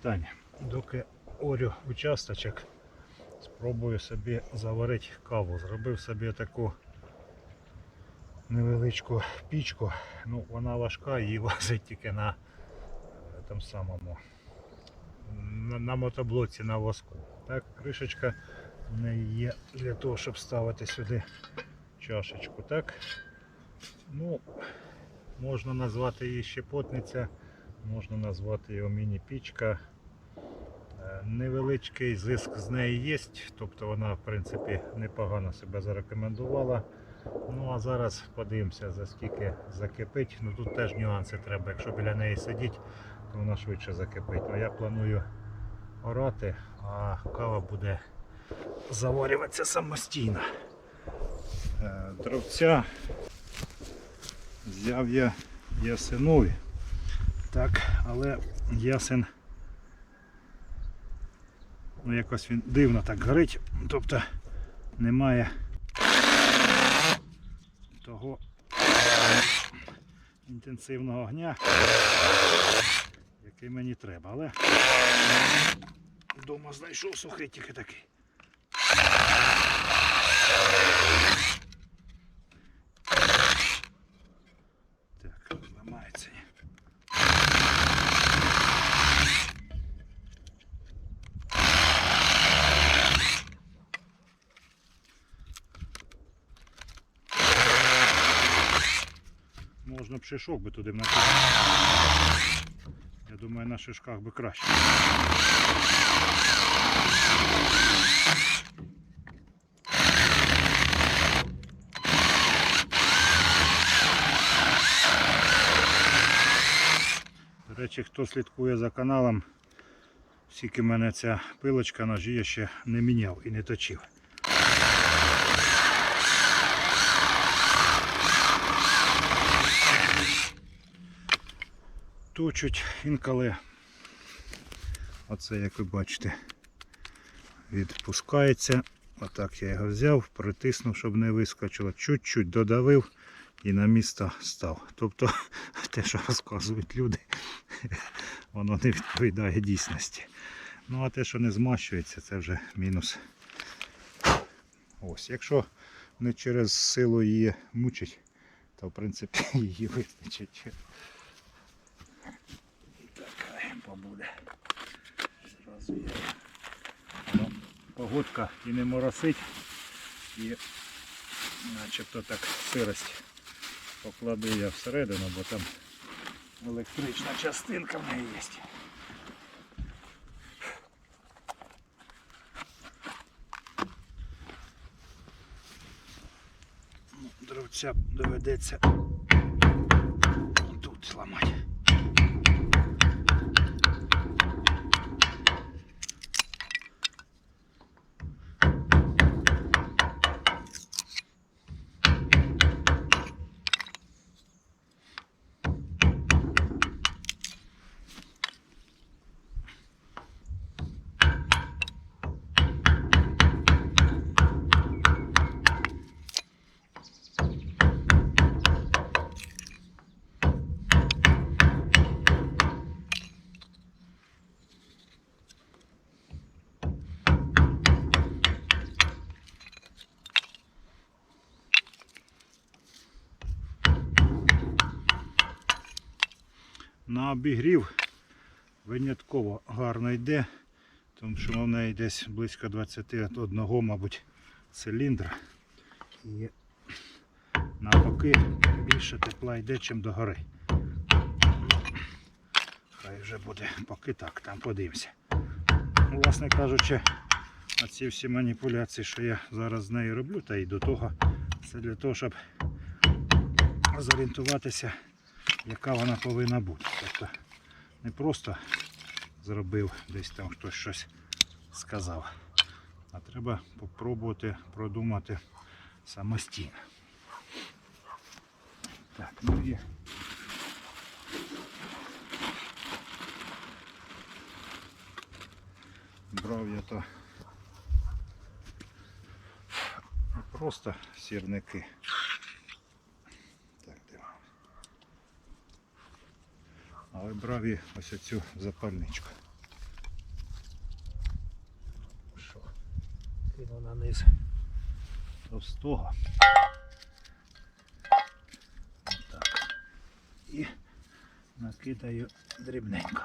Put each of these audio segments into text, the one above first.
Вітання. Доки орю участочок, спробую собі заварити каву. Зробив собі таку невеличку пічку. Ну, вона важка, її возить тільки на е, там самому на, на мотоблоці на воску. Так, кришечка в неї є для того, щоб ставити сюди чашечку. Так? Ну, можна назвати її щепотниця, можна назвати його міні-пічка. Е, Невеличкий зиск з неї є, тобто вона в принципі непогано себе зарекомендувала. Ну а зараз подивимося за скільки закипить. Ну тут теж нюанси треба. Якщо біля неї сидіти, то вона швидше закипить. Ну я планую орати, а кава буде заварюватися самостійно. Е, Дровця взяв я ясинові. Так, але ясен ну якось він дивно так горить, тобто немає того інтенсивного огня, який мені треба, але вдома знайшов сухий тільки такий. Так, ламається. Можна б шишок би туди накинути. Я думаю, на шишках би краще. До речі, хто слідкує за каналом, скільки мене ця пилочка ножі я ще не міняв і не точив. Точуть інколи. Оце, як ви бачите, відпускається. Отак я його взяв, притиснув, щоб не вискочило. Чуть-чуть додавив і на місто став. Тобто те, що розказують люди, воно не відповідає дійсності. Ну а те, що не змащується, це вже мінус. Ось, якщо не через силу її мучить, то в принципі її вистачить. Хай побуде. Зразу. Ну, погодка і не моросить, і начебто так сирость покладу я всередину, бо там електрична частинка в неї є. Ну, Дровця доведеться тут зламати. На обігрів винятково гарно йде, тому що в неї десь близько 21, мабуть, циліндра. І навпаки більше тепла йде, ніж до гори. Хай вже буде поки так, там подивимося. Ну, Власне кажучи, оці всі маніпуляції, що я зараз з нею роблю, та й до того, це для того, щоб зорієнтуватися яка вона повинна бути. Тобто не просто зробив десь там хтось щось сказав, а треба попробувати продумати самостійно. Так, ну і брав я то просто сірники. Так, дивимося. а але брав і ось оцю запальничку. Що? Кину на низ товстого. Отак. І накидаю дрібненько.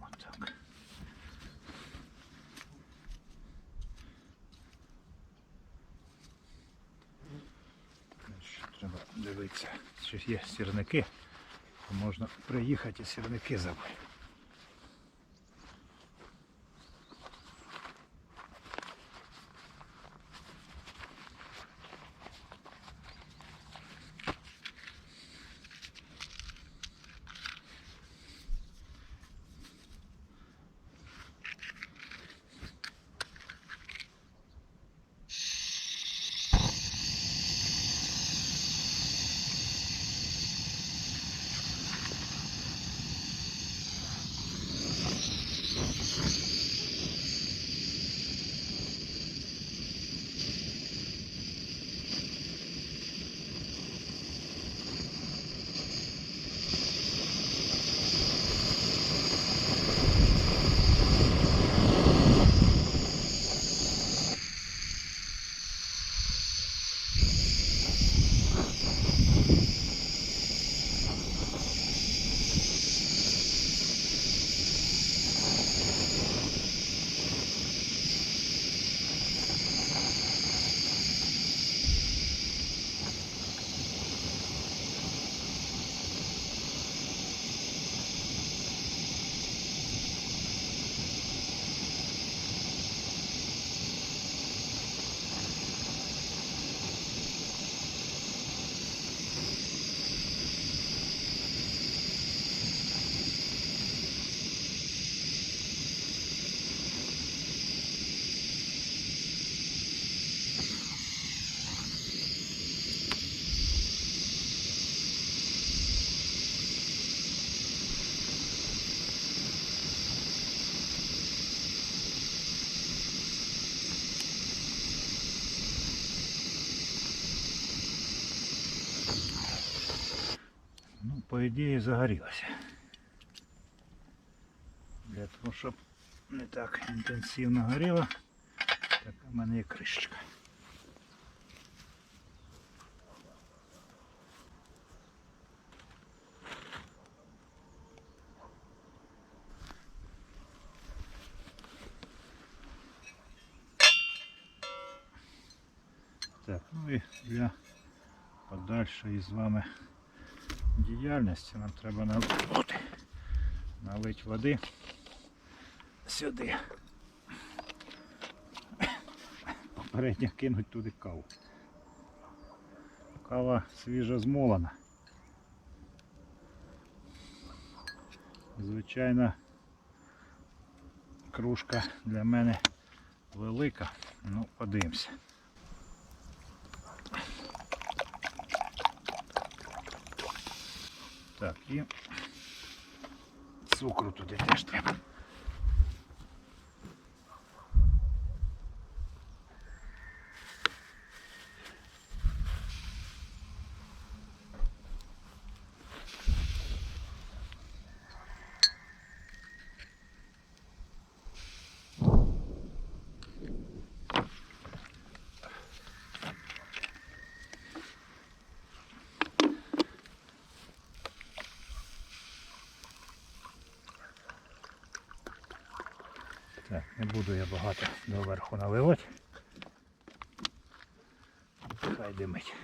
Отак. Ще Треба дивитися, чи є сірники. Можна приїхати і сірники забити. По ідеї загорілося. Для того, щоб не так інтенсивно горіло, така в мене є кришечка. Так, ну і для подальшої з вами діяльності нам треба налити, налити води сюди. Попередньо кинуть туди каву. Кава свіжо змолена. Звичайно, кружка для мене велика. Ну, подивимося. Так, і цукру туди теж треба. Так, не буду я багато доверху наливати. Хай димить.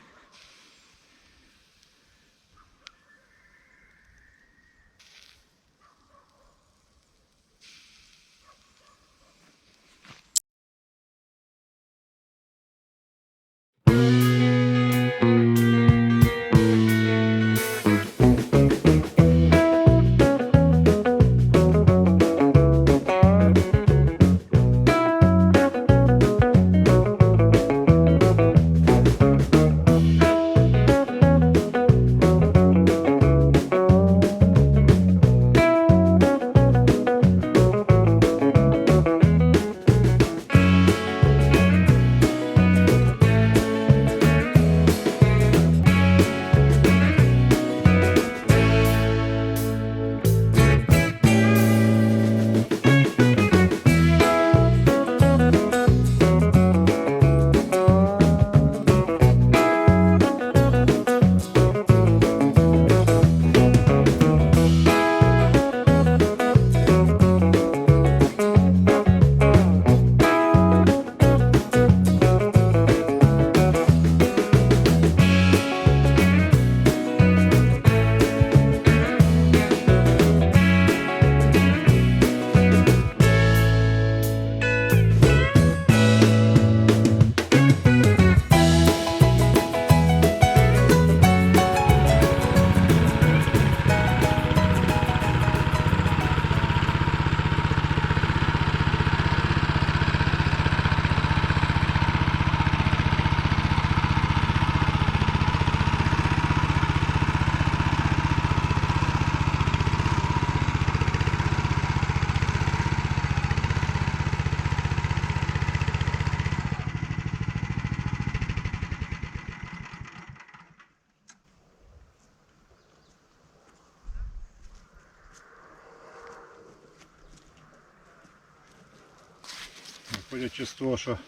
Виходячи з що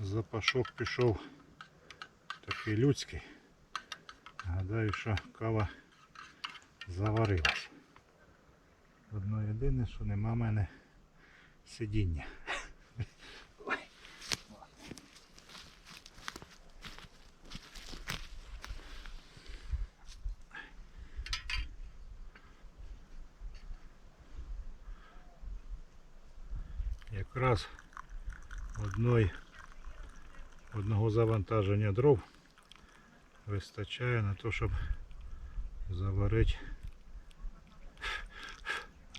запашок пішов такий людський. Гадаю, що кава заварилась. Одно єдине, що нема в мене сидіння. Якраз одної, одного завантаження дров вистачає на те, щоб заварити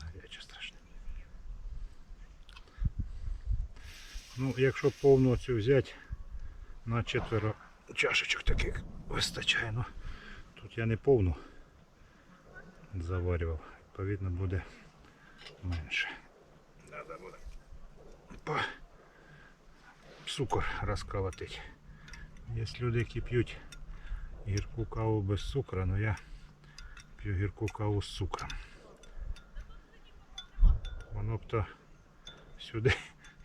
гаряче страшне. Ну, якщо повну цю взяти на четверо чашечок таких вистачає. Ну, тут я не повну заварював, відповідно буде менше. Надо буде цукор розколотити. Є люди, які п'ють гірку каву без цукру, але я п'ю гірку каву з цукром. Воно б то сюди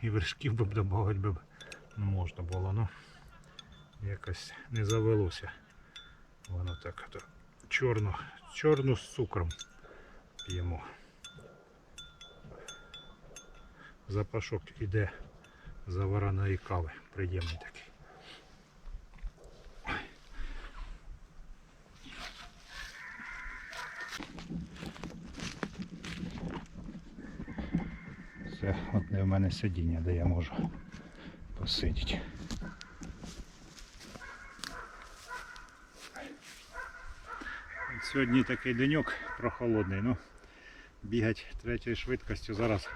і вершків би додати б не можна було, ну якось не завелося. Воно так то чорну, чорну з цукром п'ємо. Запашок іде завареної кави. Приємний такий. Це одне в мене сидіння, де я можу посидіти. Сьогодні такий деньок прохолодний, ну бігати третьою швидкістю зараз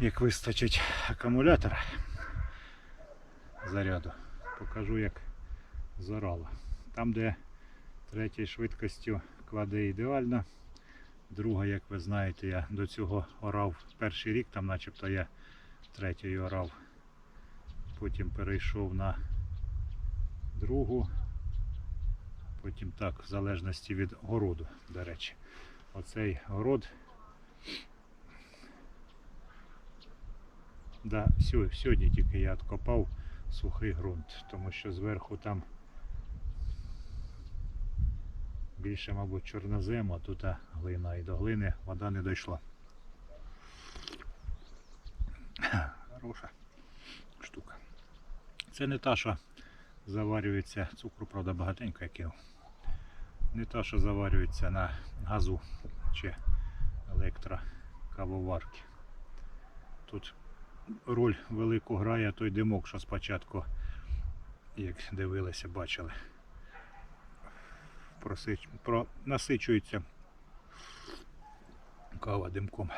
як вистачить акумулятора заряду. Покажу як зорало. Там де третьою швидкістю кладе ідеально. Друга, як ви знаєте, я до цього орав перший рік, там начебто я третьою орав. Потім перейшов на другу. Потім так, в залежності від городу, до речі. Оцей город. Да, сьогодні тільки я відкопав сухий ґрунт, тому що зверху там більше, мабуть, чорнозем, а тут глина і до глини вода не дійшла. Хороша штука. Це не та, що заварюється, цукру, правда, багатенько я кинув. Не та, що заварюється на газу чи електрокавоварки. Тут роль велику грає той димок, що спочатку, як дивилися, бачили, просич... про... насичується кава димком.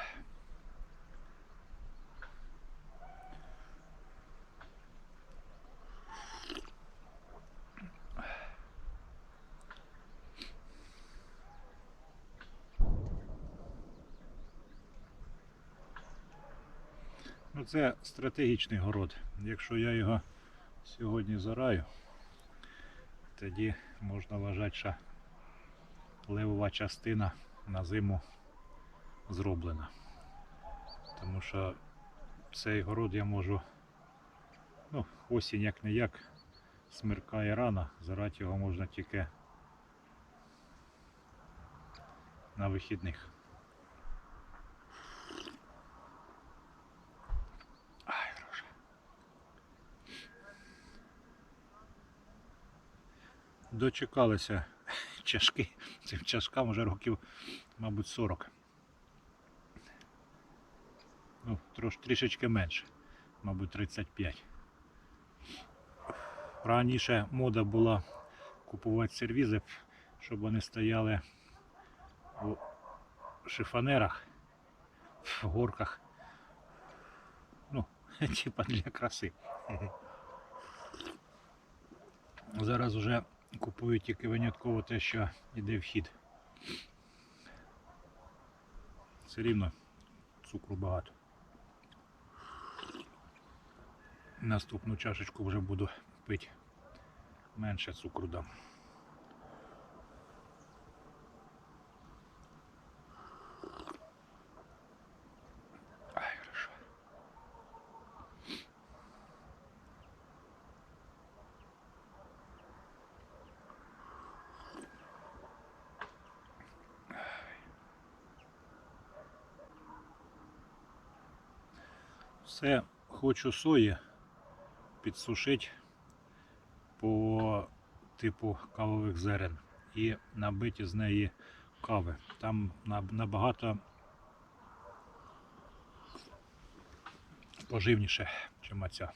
Це стратегічний город. Якщо я його сьогодні зараю, тоді можна вважати, що левова частина на зиму зроблена. Тому що цей город я можу, ну, осінь як не як, смеркає рано, зарати його можна тільки на вихідних. Дочекалися чашки. Цим чашкам вже років, мабуть, 40. Ну, трош, трішечки менше, мабуть, 35. Раніше мода була купувати сервізи, щоб вони стояли у шифонерах, в горках. Ну, типа для краси. Зараз вже купують тільки винятково те, що йде вхід. Все рівно цукру багато. Наступну чашечку вже буду пити. Менше цукру дам. Це хочу сої підсушити по типу кавових зерен і набити з неї кави. Там набагато поживніше, ніж ця.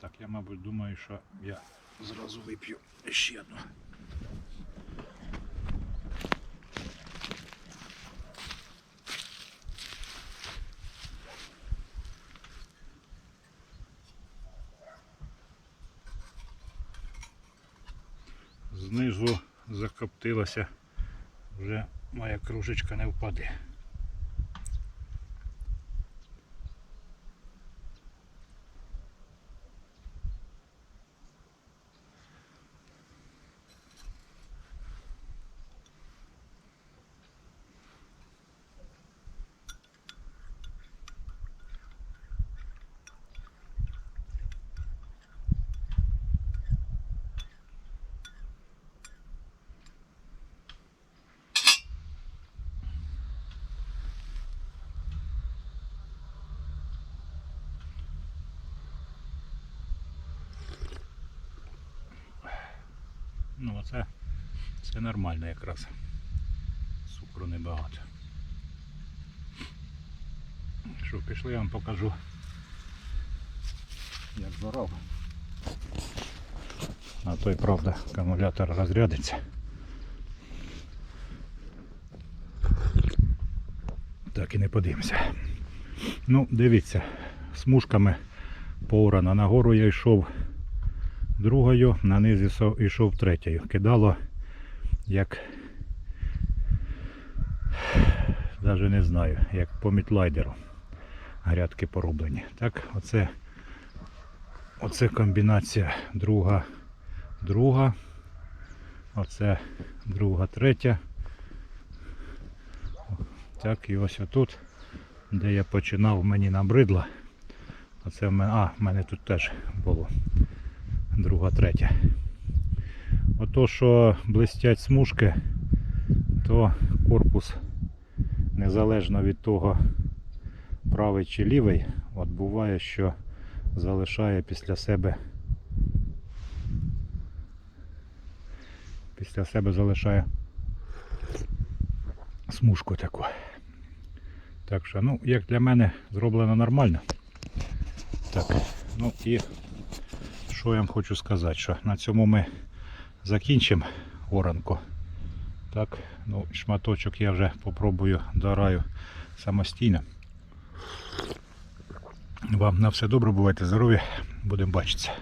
Так, я, мабуть, думаю, що я зразу вип'ю ще одну. Закоптилася, вже моя кружечка не впаде. Ну, оце це нормально якраз. Цукру небагато. Що, пішли, я вам покажу, як зорав. А то й правда, акумулятор розрядиться. Так і не подивимося. Ну, дивіться, смужками поурана. Нагору я йшов другою, на низ йшов третьою. Кидало як навіть не знаю, як по мітлайдеру. Грядки порублені. Так, оце, оце комбінація друга, друга. Оце друга, третя. Так, і ось отут, де я починав, мені набридло. Оце в мене, а, в мене тут теж було друга, третя. Ото, що блистять смужки, то корпус незалежно від того, правий чи лівий, от буває, що залишає після себе після себе залишає смужку таку. Так що, ну, як для мене зроблено нормально. Так, ну і що я вам хочу сказати, що на цьому ми закінчимо оранку. Так, ну, шматочок я вже попробую дораю самостійно. Вам на все добре, бувайте здорові, будемо бачитися.